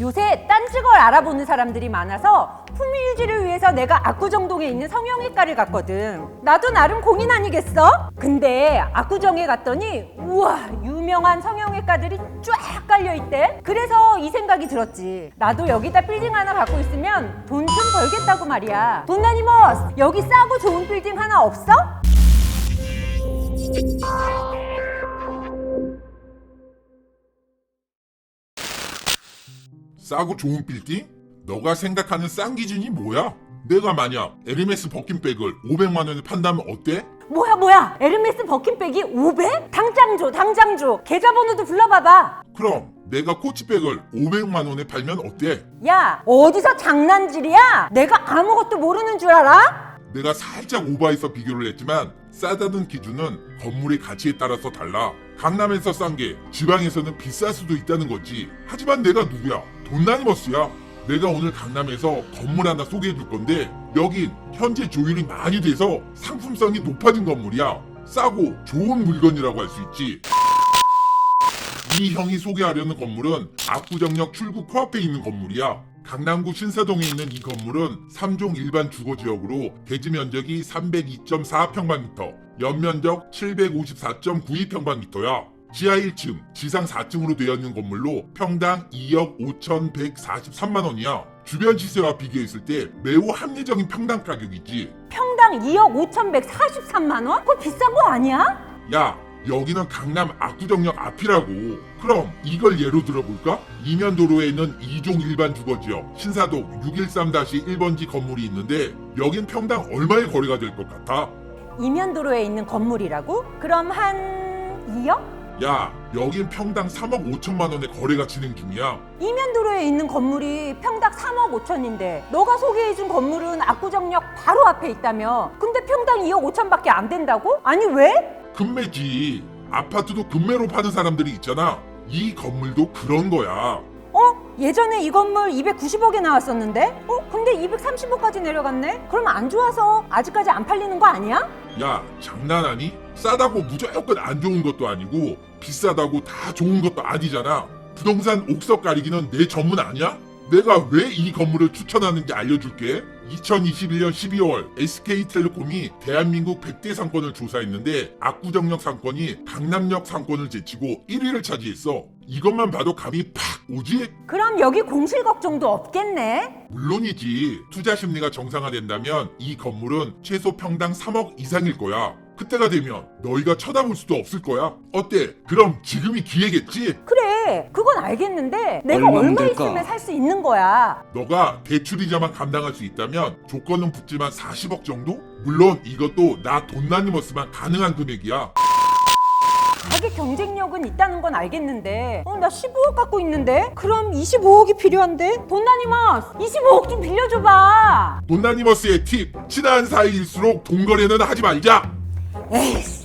요새 딴지걸 알아보는 사람들이 많아서 품위 유지를 위해서 내가 압구정동에 있는 성형외과를 갔거든. 나도 나름 공인 아니겠어? 근데 압구정에 갔더니 우와 유명한 성형외과들이 쫙 깔려 있대. 그래서 이 생각이 들었지. 나도 여기다 빌딩 하나 갖고 있으면 돈 좀 벌겠다고 말이야. 돈나니머스 여기 싸고 좋은 빌딩 하나 없어? 싸고 좋은 빌딩? 너가 생각하는 싼 기준이 뭐야? 내가 만약 에르메스 버킨백을 500만 원에 판다면 어때? 뭐야 뭐야 에르메스 버킨백이 500? 당장 줘 당장 줘 계좌번호도 불러봐봐 그럼 내가 코치백을 500만 원에 팔면 어때? 야 어디서 장난질이야? 내가 아무것도 모르는 줄 알아? 내가 살짝 오버해서 비교를 했지만 싸다는 기준은 건물의 가치에 따라서 달라. 강남에서 싼 게 지방에서는 비쌀 수도 있다는 거지. 하지만 내가 누구야? 돈나니머스야. 내가 오늘 강남에서 건물 하나 소개해 줄 건데 여긴 현재 조율이 많이 돼서 상품성이 높아진 건물이야. 싸고 좋은 물건이라고 할 수 있지. 이 형이 소개하려는 건물은 압구정역 출구 코앞에 있는 건물이야. 강남구 신사동에 있는 이 건물은 3종 일반 주거 지역으로 대지 면적이 302.4평방미터, 연면적 754.92평방미터야. 지하 1층, 지상 4층으로 되어 있는 건물로 평당 2억 5,143만 원이야. 주변 시세와 비교했을 때 매우 합리적인 평당 가격이지. 평당 2억 5,143만 원? 그거 비싼 거 아니야? 야, 여기는 강남 압구정역 앞이라고. 그럼 이걸 예로 들어볼까? 이면 도로에 있는 2종 일반 주거지역 신사동 613-1번지 건물이 있는데 여긴 평당 얼마의 거래가 될 것 같아? 이면도로에 있는 건물이라고? 그럼 한 2억? 야, 여긴 평당 3억 5천만 원의 거래가 진행 중이야. 이면도로에 있는 건물이 평당 3억 5천인데 너가 소개해준 건물은 압구정역 바로 앞에 있다며 근데 평당 2억 5천밖에 안 된다고? 아니 왜? 금매지. 아파트도 금매로 파는 사람들이 있잖아. 이 건물도 그런 거야. 어? 예전에 이 건물 290억에 나왔었는데? 어? 근데 230억까지 내려갔네? 그럼 안 좋아서 아직까지 안 팔리는 거 아니야? 야, 장난하니? 싸다고 무조건 안 좋은 것도 아니고 비싸다고 다 좋은 것도 아니잖아. 부동산 옥석 가리기는 내 전문 아니야? 내가 왜 이 건물을 추천하는지 알려줄게. 2021년 12월 SK텔레콤이 대한민국 100대 상권을 조사했는데 압구정역 상권이 강남역 상권을 제치고 1위를 차지했어. 이것만 봐도 감이 팍 오지? 그럼 여기 공실 걱정도 없겠네? 물론이지. 투자 심리가 정상화된다면 이 건물은 최소 평당 3억 이상일 거야. 그때가 되면 너희가 쳐다볼 수도 없을 거야. 어때? 그럼 지금이 기회겠지? 그래 그건 알겠는데 내가 얼마 될까? 있으면 살 수 있는 거야 너가 대출이자만 감당할 수 있다면 조건은 붙지만 40억 정도? 물론 이것도 나 돈나니머스만 가능한 금액이야. 가게 경쟁력은 있다는 건 알겠는데 어 나 15억 갖고 있는데 그럼 25억이 필요한데 돈나니머스 25억 좀 빌려줘봐 돈나니머스의 팁! 친한 사이일수록 돈거래는 하지 말자! 에이씨